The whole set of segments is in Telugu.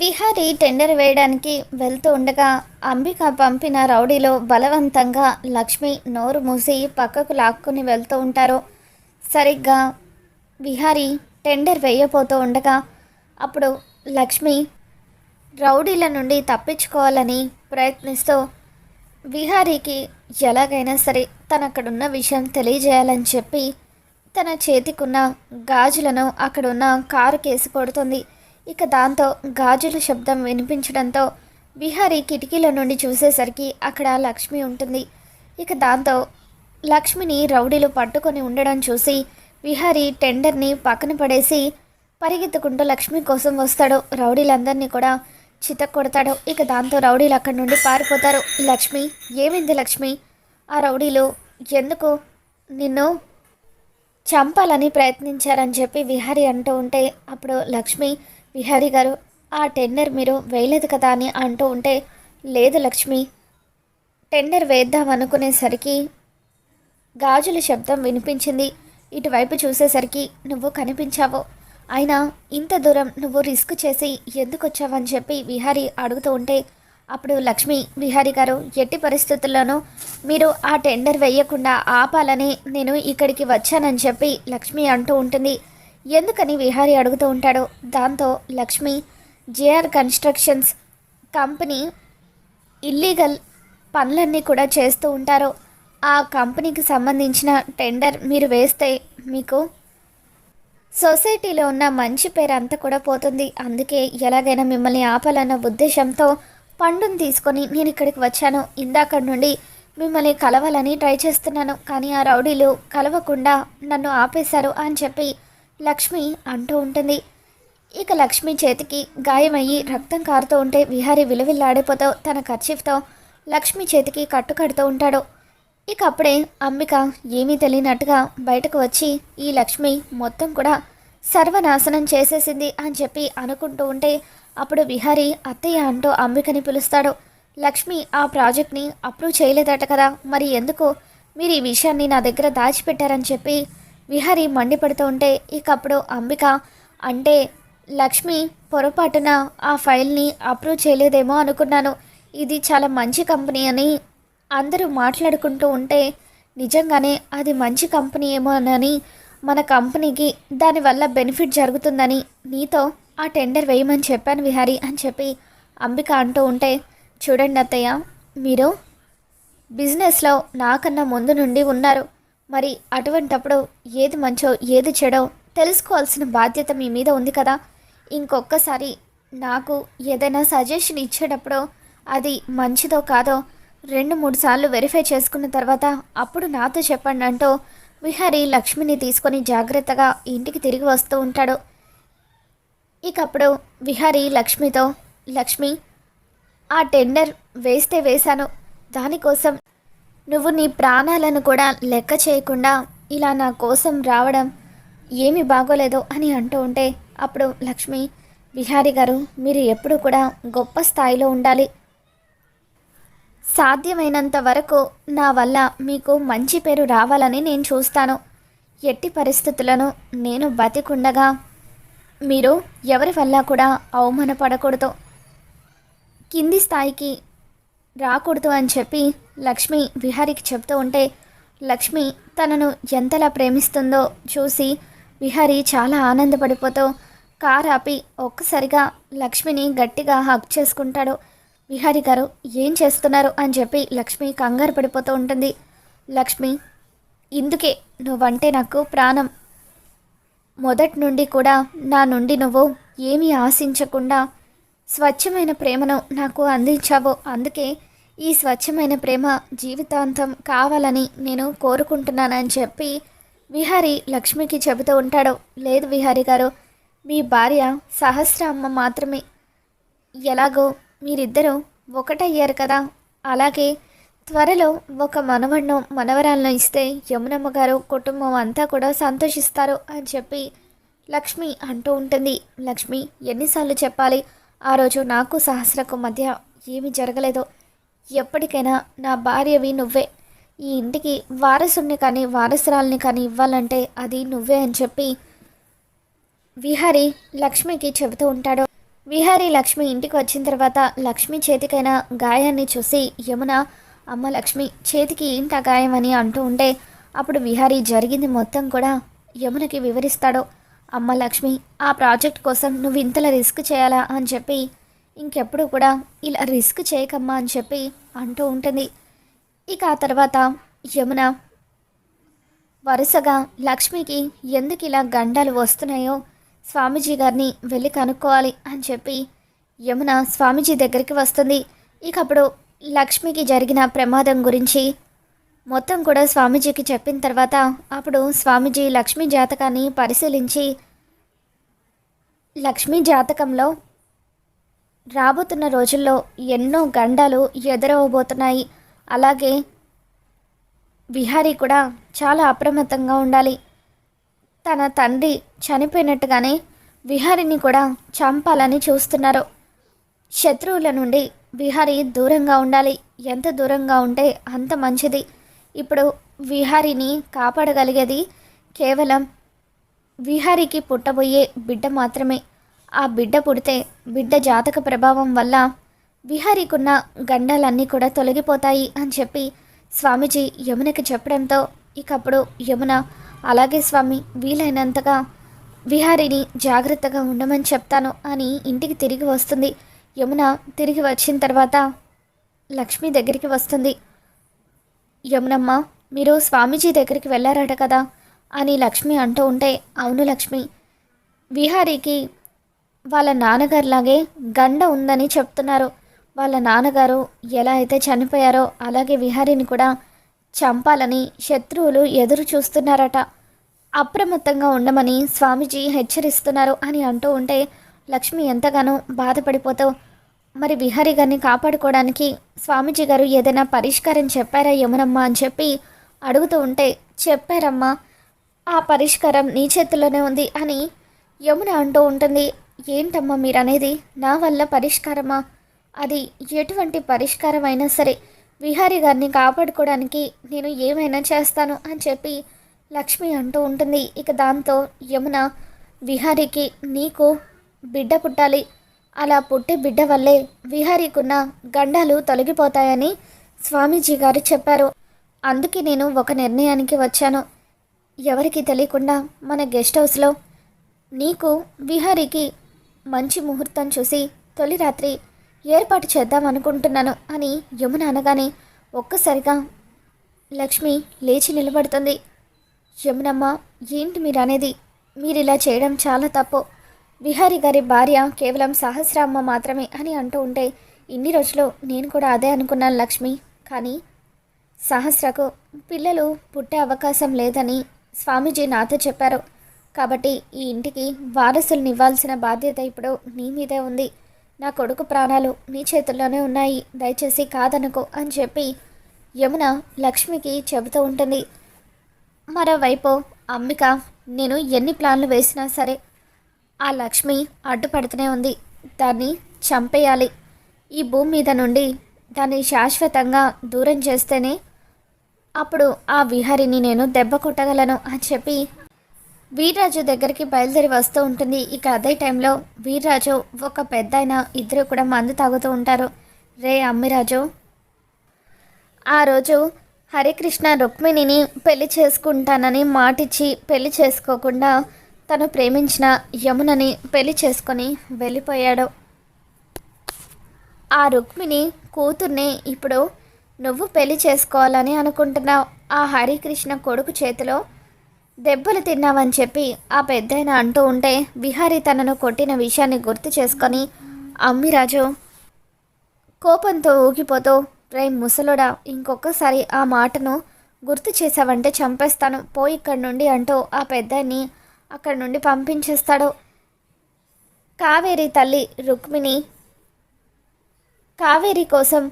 విహారీ టెండర్ వేయడానికి వెళ్తూ ఉండగా అంబిక పంపిన రౌడీలో బలవంతంగా లక్ష్మి నోరు మూసి పక్కకు లాక్కుని వెళ్తూ ఉంటారు. సరిగ్గా విహారీ టెండర్ వేయబోతూ ఉండగా అప్పుడు లక్ష్మి రౌడీల నుండి తప్పించుకోవాలని ప్రయత్నిస్తూ విహారీకి ఎలాగైనా సరే తను అక్కడున్న విషయం తెలియజేయాలని చెప్పి తన చేతికున్న గాజులను అక్కడున్న కారు కేసి కొడుతుంది. ఇక దాంతో గాజుల శబ్దం వినిపించడంతో బిహారీ కిటికీల నుండి చూసేసరికి అక్కడ లక్ష్మి ఉంటుంది. ఇక దాంతో లక్ష్మిని రౌడీలు పట్టుకొని ఉండడం చూసి విహారీ టెండర్ని పక్కన పడేసి పరిగెత్తుకుంటూ లక్ష్మి కోసం వస్తాడు. రౌడీలందరినీ కూడా చితక్ కొడతాడు ఇక దాంతో రౌడీలు అక్కడి నుండి పారిపోతారు. లక్ష్మి ఏమైంది లక్ష్మి? ఆ రౌడీలు ఎందుకు నిన్ను చంపాలని ప్రయత్నించారని చెప్పి విహారీ అంటూ ఉంటే అప్పుడు లక్ష్మి విహారీ గారు ఆ టెండర్ మీరు వేయలేదు కదా అని అంటూ ఉంటే లేదు లక్ష్మి. టెండర్ వేద్దాం అనుకునేసరికి గాజుల శబ్దం వినిపించింది. ఇటువైపు చూసేసరికి నువ్వు కనిపించావు. అయినా ఇంత దూరం నువ్వు రిస్క్ చేసి ఎందుకు వచ్చావని చెప్పి విహారీ అడుగుతూ ఉంటే అప్పుడు లక్ష్మి విహారీ గారు ఎట్టి పరిస్థితుల్లోనూ మీరు ఆ టెండర్ వేయకుండా ఆపాలని నేను ఇక్కడికి వచ్చానని చెప్పి లక్ష్మి అంటూ ఉంటుంది. ఎందుకని విహారీ అడుగుతూ ఉంటాడు. దాంతో Lakshmi JR constructions company illegal పనులన్నీ కూడా చేస్తూ ఉంటారు. ఆ కంపెనీకి సంబంధించిన టెండర్ మీరు వేస్తే మీకు సొసైటీలో ఉన్న మంచి పేరు అంతా కూడా పోతుంది. అందుకే ఎలాగైనా మిమ్మల్ని ఆపాలన్న ఉద్దేశంతో పండుని తీసుకొని నేను ఇక్కడికి వచ్చాను. ఇందాక నుండి మిమ్మల్ని కలవాలని ట్రై చేస్తున్నాను. కానీ ఆ రౌడీలు కలవకుండా నన్ను ఆపేశారు అని చెప్పి లక్ష్మి అంటూ ఉంటుంది. ఇక లక్ష్మి చేతికి గాయమయ్యి రక్తం కారుతూ ఉంటే విహారీ విలువిల్లాడిపోతూ తన కర్చీఫ్తో లక్ష్మి చేతికి కట్టు కడుతూ ఉంటాడు. ఇక అప్పుడే అంబిక ఏమీ తెలియనట్టుగా బయటకు వచ్చి ఈ లక్ష్మి మొత్తం కూడా సర్వనాశనం చేసేసింది అని చెప్పి అనుకుంటూ ఉంటే అప్పుడు విహారీ అత్తయ్య అంటూ అంబికని పిలుస్తాడు. లక్ష్మి ఆ ప్రాజెక్ట్ని అప్రూవ్ చేయలేదట కదా మరి ఎందుకు? మీరు ఈ విషయాన్ని నా దగ్గర దాచిపెట్టారని చెప్పి విహరి మండిపడుతూ ఉంటే ఇక అప్పుడు అంబిక అంటే లక్ష్మి పొరపాటున ఆ ఫైల్ని అప్రూవ్ చేయలేదేమో అనుకున్నాను. ఇది చాలా మంచి కంపెనీ అని అందరూ మాట్లాడుకుంటూ ఉంటే నిజంగానే అది మంచి కంపెనీ ఏమోనని మన కంపెనీకి దానివల్ల బెనిఫిట్ జరుగుతుందని నీతో ఆ టెండర్ వేయమని చెప్పాను విహారీ అని చెప్పి అంబిక అంటూ ఉంటే చూడండి అత్తయ్య మీరు బిజినెస్లో నాకన్నా ముందు నుండి ఉన్నారు. మరి అటువంటప్పుడు ఏది మంచో ఏది చెడో తెలుసుకోవాల్సిన బాధ్యత మీ మీద ఉంది కదా? ఇంకొకసారి నాకు ఏదైనా సజెషన్ ఇచ్చేటప్పుడు అది మంచిదో కాదో రెండు మూడు సార్లు వెరిఫై చేసుకున్న తర్వాత అప్పుడు నాతో చెప్పండి అంటూ విహారి లక్ష్మిని తీసుకొని జాగ్రత్తగా ఇంటికి తిరిగి వస్తూ ఉంటాడు. ఇక అప్పుడు విహారీ లక్ష్మితో లక్ష్మి ఆ టెండర్ వేస్తే వేశాను. దానికోసం నువ్వు నీ ప్రాణాలను కూడా లెక్క చేయకుండా ఇలా నా కోసం రావడం ఏమి బాగోలేదు అని అంటూ ఉంటే అప్పుడు లక్ష్మి బిహారీ గారు మీరు ఎప్పుడు కూడా గొప్ప స్థాయిలో ఉండాలి. సాధ్యమైనంత వరకు నా వల్ల మీకు మంచి పేరు రావాలని నేను చూస్తాను. ఎట్టి పరిస్థితులను నేను బతికుండగా మీరు ఎవరి వల్ల కూడా అవమానపడకూడదు. కింది స్థాయికి రాకూడదు అని చెప్పి లక్ష్మి విహారికి చెప్తూ ఉంటే లక్ష్మి తనను ఎంతలా ప్రేమిస్తుందో చూసి విహారి చాలా ఆనందపడిపోతూ కార్ ఆపి ఒక్కసారిగా లక్ష్మిని గట్టిగా హక్ చేసుకుంటాడు. విహారి గారు ఏం చేస్తున్నారు? అని చెప్పి లక్ష్మి కంగారు పడిపోతూ ఉంటుంది. లక్ష్మి ఇందుకే నువ్వంటే నాకు ప్రాణం. మొదటి నుండి కూడా నా నుండి నువ్వు ఏమీ ఆశించకుండా స్వచ్ఛమైన ప్రేమను నాకు అందించావు. అందుకే ఈ స్వచ్ఛమైన ప్రేమ జీవితాంతం కావాలని నేను కోరుకుంటున్నానని చెప్పి విహారీ లక్ష్మికి చెబుతూ ఉంటాడు. లేదు విహారీ గారు మీ భార్య సహస్ర అమ్మ మాత్రమే. ఎలాగో మీరిద్దరూ ఒకటయ్యారు కదా. అలాగే త్వరలో ఒక మనవణ్ణు మనవరాలను ఇస్తే యమునమ్మ గారు కుటుంబం అంతా కూడా సంతోషిస్తారు అని చెప్పి లక్ష్మి అంటూ ఉంటుంది. లక్ష్మి ఎన్నిసార్లు చెప్పాలి ఆ రోజు నాకు సహస్రకు మధ్య ఏమీ జరగలేదు. ఎప్పటికైనా నా భార్యవి నువ్వే. ఈ ఇంటికి వారసుని కానీ వారసురాల్ని కానీ ఇవ్వాలంటే అది నువ్వే అని చెప్పి విహారీ లక్ష్మికి చెబుతూ ఉంటాడు. విహారీ లక్ష్మి ఇంటికి వచ్చిన తర్వాత లక్ష్మి చేతికైన గాయాన్ని చూసి యమున అమ్మ లక్ష్మి చేతికి ఏంటి ఆ గాయం అని అంటూ ఉంటే అప్పుడు విహారీ జరిగింది మొత్తం కూడా యమునకి వివరిస్తాడు. అమ్మ లక్ష్మి ఆ ప్రాజెక్ట్ కోసం నువ్వు ఇంతలా రిస్క్ చేయాలా? అని చెప్పి ఇంకెప్పుడు కూడా ఇలా రిస్క్ చేయకమ్మా అని చెప్పి అంటూ ఉంటుంది. ఇక ఆ తర్వాత యమున వరుసగా లక్ష్మికి ఎందుకు ఇలా గండాలు వస్తున్నాయో స్వామీజీ గారిని వెళ్ళి కనుక్కోవాలి అని చెప్పి యమున స్వామీజీ దగ్గరికి వస్తుంది. ఇక అప్పుడు లక్ష్మికి జరిగిన ప్రమాదం గురించి మొత్తం కూడా స్వామీజీకి చెప్పిన తర్వాత అప్పుడు స్వామీజీ లక్ష్మీ జాతకాన్ని పరిశీలించి లక్ష్మీ జాతకంలో రాబోతున్న రోజుల్లో ఎన్నో గండాలు ఎదురవబోతున్నాయి. అలాగే విహారీ కూడా చాలా అప్రమత్తంగా ఉండాలి. తన తండ్రి చనిపోయినట్టుగానే విహారిని కూడా చంపాలని చూస్తున్నారు. శత్రువుల నుండి విహారీ దూరంగా ఉండాలి. ఎంత దూరంగా ఉంటే అంత మంచిది. ఇప్పుడు విహారీని కాపాడగలిగేది కేవలం విహారీకి పుట్టబోయే బిడ్డ మాత్రమే. ఆ బిడ్డ పుడితే బిడ్డ జాతక ప్రభావం వల్ల విహారీకున్న గండాలన్నీ కూడా తొలగిపోతాయి అని చెప్పి స్వామీజీ యమునకి చెప్పడంతో ఇకప్పుడు యమున అలాగే స్వామి వీలైనంతగా విహారిని జాగ్రత్తగా ఉండమని చెప్తాను అని ఇంటికి తిరిగి వస్తుంది. యమున తిరిగి వచ్చిన తర్వాత లక్ష్మి దగ్గరికి వస్తుంది. యమునమ్మ మీరు స్వామీజీ దగ్గరికి వెళ్ళారట కదా అని లక్ష్మి అంటూ ఉంటే అవును లక్ష్మి విహారీకి వాళ్ళ నాన్నగారిలాగే గండ ఉందని చెప్తున్నారు. వాళ్ళ నాన్నగారు ఎలా అయితే చనిపోయారో అలాగే విహారీని కూడా చంపాలని శత్రువులు ఎదురు చూస్తున్నారట. అప్రమత్తంగా ఉండమని స్వామీజీ హెచ్చరిస్తున్నారు అని అంటూ ఉంటే లక్ష్మి ఎంతగానో బాధపడిపోతూ మరి విహారీ గారిని కాపాడుకోవడానికి స్వామీజీ గారు ఏదైనా పరిష్కారం చెప్పారా యమునమ్మా? అని చెప్పి అడుగుతూ ఉంటే చెప్పారమ్మా ఆ పరిష్కారం నీ చేతిలోనే ఉంది అని యమున అంటూ ఉంటుంది. ఏంటమ్మా మీరనేది? నా వల్ల పరిష్కారమా? అది ఎటువంటి పరిష్కారమైనా సరే విహారీ గారిని కాపాడుకోవడానికి నేను ఏమైనా చేస్తాను అని చెప్పి లక్ష్మి అంటూ ఉంటుంది. ఇక దాంతో యమున విహారీకి నీకు బిడ్డ పుట్టాలి. అలా పుట్టి బిడ్డ వల్లే విహారీకున్న గండాలు తొలగిపోతాయని స్వామీజీ గారు చెప్పారు. అందుకే నేను ఒక నిర్ణయానికి వచ్చాను. ఎవరికి తెలియకుండా మన గెస్ట్ హౌస్లో నీకు విహారీకి మంచి ముహూర్తం చూసి తొలి రాత్రి ఏర్పాటు చేద్దాం అనుకుంటున్నాను అని యమున అనగానే ఒక్కసారిగా లక్ష్మి లేచి నిలబడుతుంది. యమునమ్మ ఏంటి మీరు అనేది మీరు ఇలా చేయడం చాలా తప్పు. విహారి గారి భార్య కేవలం సహస్రామ్మ మాత్రమే అని అంటూ ఉంటే ఇన్ని రోజులు నేను కూడా అదే అనుకున్నాను లక్ష్మి. కానీ సహస్రకు పిల్లలు పుట్టే అవకాశం లేదని స్వామీజీ నాతో చెప్పారు. కాబట్టి ఈ ఇంటికి వారసులను ఇవ్వాల్సిన బాధ్యత ఇప్పుడు నీ మీదే ఉంది. నా కొడుకు ప్రాణాలు నీ చేతుల్లోనే ఉన్నాయి. దయచేసి కాదనుకో అని చెప్పి యమున లక్ష్మికి చెబుతూ ఉంటుంది. మరోవైపు అంబిక నేను ఎన్ని ప్లాన్లు వేసినా సరే ఆ లక్ష్మి అడ్డుపడుతూనే ఉంది. దాన్ని చంపేయాలి. ఈ భూమి మీద నుండి దాన్ని శాశ్వతంగా దూరం చేస్తేనే అప్పుడు ఆ విహారిని నేను దెబ్బ కొట్టగలను అని చెప్పి వీర్రాజు దగ్గరికి బయలుదేరి వస్తూ ఉంటుంది. ఇక అదే టైంలో వీర్రాజు ఒక పెద్ద ఇద్దరు కూడా మందు తాగుతూ ఉంటారు. రే అమ్మిరాజు! ఆ రోజు హరికృష్ణ రుక్మిణిని పెళ్ళి చేసుకుంటానని మాటిచ్చి పెళ్ళి చేసుకోకుండా తను ప్రేమించిన యమునని పెళ్ళి చేసుకొని వెళ్ళిపోయాడు. ఆ రుక్మిణి కూతుర్ని ఇప్పుడు నువ్వు పెళ్ళి చేసుకోవాలని అనుకుంటున్నావు. ఆ హరికృష్ణ కొడుకు చేతిలో దెబ్బలు తిన్నావని చెప్పి ఆ పెద్దయిన అంటూ ఉంటే విహారి తనను కొట్టిన విషయాన్ని గుర్తు చేసుకొని అమ్మిరాజు కోపంతో ఊగిపోతూ రే ముసలుడా ఇంకొకసారి ఆ మాటను గుర్తు చేసావంటే చంపేస్తాను. పోయి ఇక్కడి నుండి అంటూ ఆ పెద్దని అక్కడి నుండి పంపించేస్తాడు. కావేరి తల్లి రుక్మిణి కావేరి కోసం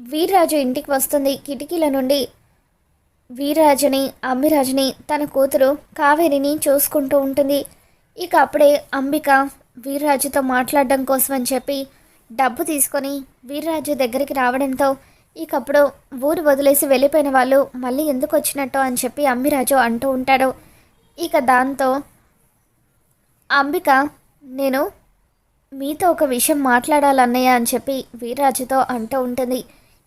వీర్రాజు ఇంటికి వస్తుంది. కిటికీల నుండి వీరరాజుని అంబిరాజుని తన కూతురు కావేరిని చూసుకుంటూ ఉంటుంది. ఇక అప్పుడే అంబిక వీర్రాజుతో మాట్లాడడం కోసం అని చెప్పి డబ్బు తీసుకొని వీర్రాజు దగ్గరికి రావడంతో ఇకప్పుడు ఊరు వదిలేసి వెళ్ళిపోయిన వాళ్ళు మళ్ళీ ఎందుకు వచ్చినట్టు అని చెప్పి అమ్మిరాజు అంటూ ఉంటాడు. ఇక దాంతో అంబిక నేను మీతో ఒక విషయం మాట్లాడాలన్నయ్య అని చెప్పి వీర్రాజుతో అంటూ ఉంటుంది.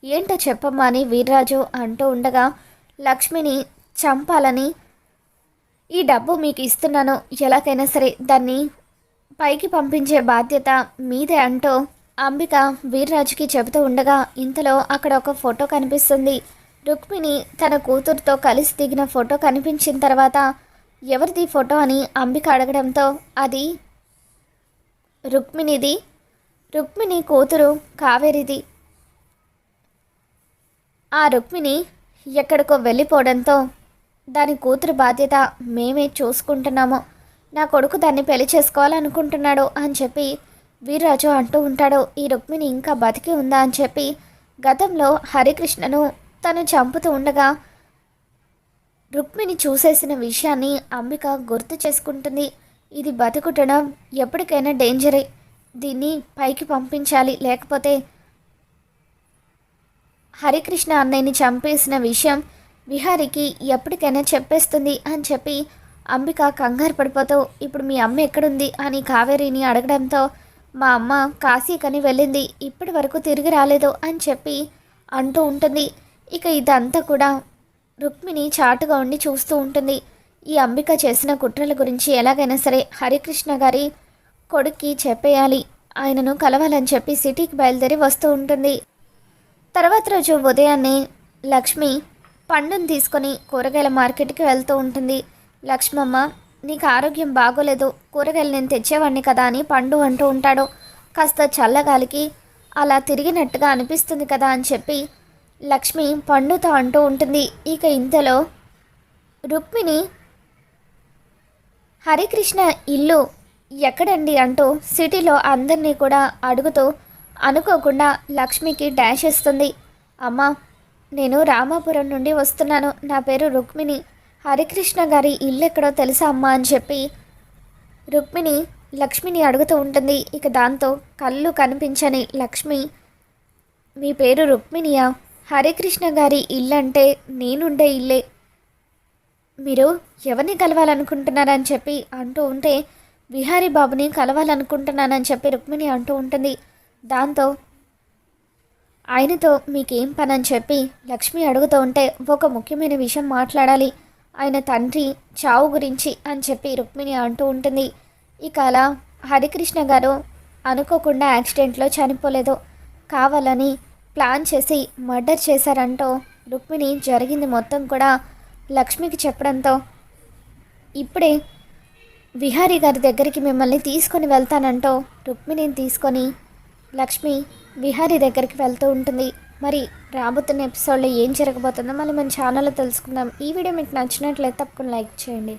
ఏంటో చెప్పమ్మా అని వీర్రాజు అంటూ ఉండగా లక్ష్మిని చంపాలని ఈ డబ్బు మీకు ఇస్తున్నాను. ఎలాగైనా సరే దాన్ని పైకి పంపించే బాధ్యత మీదే అంటూ అంబిక వీర్రాజుకి చెబుతూ ఉండగా ఇంతలో అక్కడ ఒక ఫోటో కనిపిస్తుంది. రుక్మిణి తన కూతురుతో కలిసి దిగిన ఫోటో కనిపించిన తర్వాత ఎవరిది ఫోటో అని అంబిక అడగడంతో అది రుక్మిణిది. రుక్మిణి కూతురు కావేరిది. ఆ రుక్మిణి ఎక్కడికో వెళ్ళిపోవడంతో దాని కూతురు బాధ్యత మేమే చూసుకుంటున్నాము. నా కొడుకు దాన్ని పెళ్ళి చేసుకోవాలనుకుంటున్నాడు అని చెప్పి వీర్రాజు అంటూ ఉంటాడు. ఈ రుక్మిణి ఇంకా బతికి ఉందా అని చెప్పి గతంలో హరికృష్ణను తను చంపుతూ ఉండగా రుక్మిణి చూసేసిన విషయాన్ని అంబిక గుర్తు చేసుకుంటుంది. ఇది బతుకుటడం ఎప్పటికైనా డేంజరే. దీన్ని పైకి పంపించాలి. లేకపోతే హరికృష్ణ అన్నయ్యని చంపేసిన విషయం విహారికి ఎప్పటికైనా చెప్పేస్తుంది అని చెప్పి అంబిక కంగారు పడిపోతూ ఇప్పుడు మీ అమ్మ ఎక్కడుంది? అని కావేరిని అడగడంతో మా అమ్మ కాశీకని వెళ్ళింది ఇప్పటి వరకు తిరిగి రాలేదు అని చెప్పి అంటూ ఉంటుంది. ఇక ఇదంతా కూడా రుక్మిణి చాటుగా ఉండి చూస్తూ ఉంటుంది. ఈ అంబిక చేసిన కుట్రల గురించి ఎలాగైనా సరే హరికృష్ణ గారి కొడుక్కి చెప్పేయాలి. ఆయనను కలవాలని చెప్పి సిటీకి బయలుదేరి వస్తూ ఉంటుంది. తర్వాత రోజు ఉదయాన్నే లక్ష్మి పండును తీసుకొని కూరగాయల మార్కెట్కి వెళ్తూ ఉంటుంది. లక్ష్మమ్మ నీకు ఆరోగ్యం బాగోలేదు. కూరగాయలు నేను తెచ్చేవాడిని కదా అని పండు అంటూ ఉంటాడు. కాస్త చల్లగాలికి అలా తిరిగినట్టుగా అనిపిస్తుంది కదా అని చెప్పి లక్ష్మి పండుతో అంటూ ఉంటుంది. ఇక ఇంతలో రుక్మిణి హరికృష్ణ ఇల్లు ఎక్కడండి? అంటూ సిటీలో అందరినీ కూడా అడుగుతూ అనుకోకుండా లక్ష్మికి డాష్ ఇస్తుంది అమ్మా నేను రామాపురం నుండి వస్తున్నాను. నా పేరు రుక్మిణి. హరికృష్ణ గారి ఇల్లు ఎక్కడో తెలుసా అమ్మా అని చెప్పి రుక్మిణి లక్ష్మిని అడుగుతూ ఉంటుంది. ఇక దాంతో కళ్ళు కనిపించని లక్ష్మి మీ పేరు రుక్మిణియా? హరికృష్ణ గారి ఇల్లు అంటే నేనుండే ఇల్లే. మీరు ఎవరిని కలవాలనుకుంటున్నారని చెప్పి అంటూ ఉంటే బిహారీ బాబుని కలవాలనుకుంటున్నానని చెప్పి రుక్మిణి అంటూ ఉంటుంది. దాంతో ఆయనతో మీకేం పని అని చెప్పి లక్ష్మి అడుగుతూ ఉంటే ఒక ముఖ్యమైన విషయం మాట్లాడాలి. ఆయన తండ్రి చావు గురించి అని చెప్పి రుక్మిణి అంటూ ఉంటుంది. ఇక అలా హరికృష్ణ గారు అనుకోకుండా యాక్సిడెంట్లో చనిపోలేదు. కావాలని ప్లాన్ చేసి మర్డర్ చేశారంటూ రుక్మిణి జరిగింది మొత్తం కూడా లక్ష్మికి చెప్పడంతో ఇప్పుడే విహారీ గారి దగ్గరికి మిమ్మల్ని తీసుకొని వెళ్తానంటూ రుక్మిణిని తీసుకొని లక్ష్మి విహారీ దగ్గరికి వెళ్తూ ఉంటుంది. మరి రాబోతున్న ఎపిసోడ్లో ఏం జరగబోతుందో మళ్ళీ మన ఛానల్లో తెలుసుకుందాం. ఈ వీడియో మీకు నచ్చినట్లయితే తప్పకుండా లైక్ చేయండి.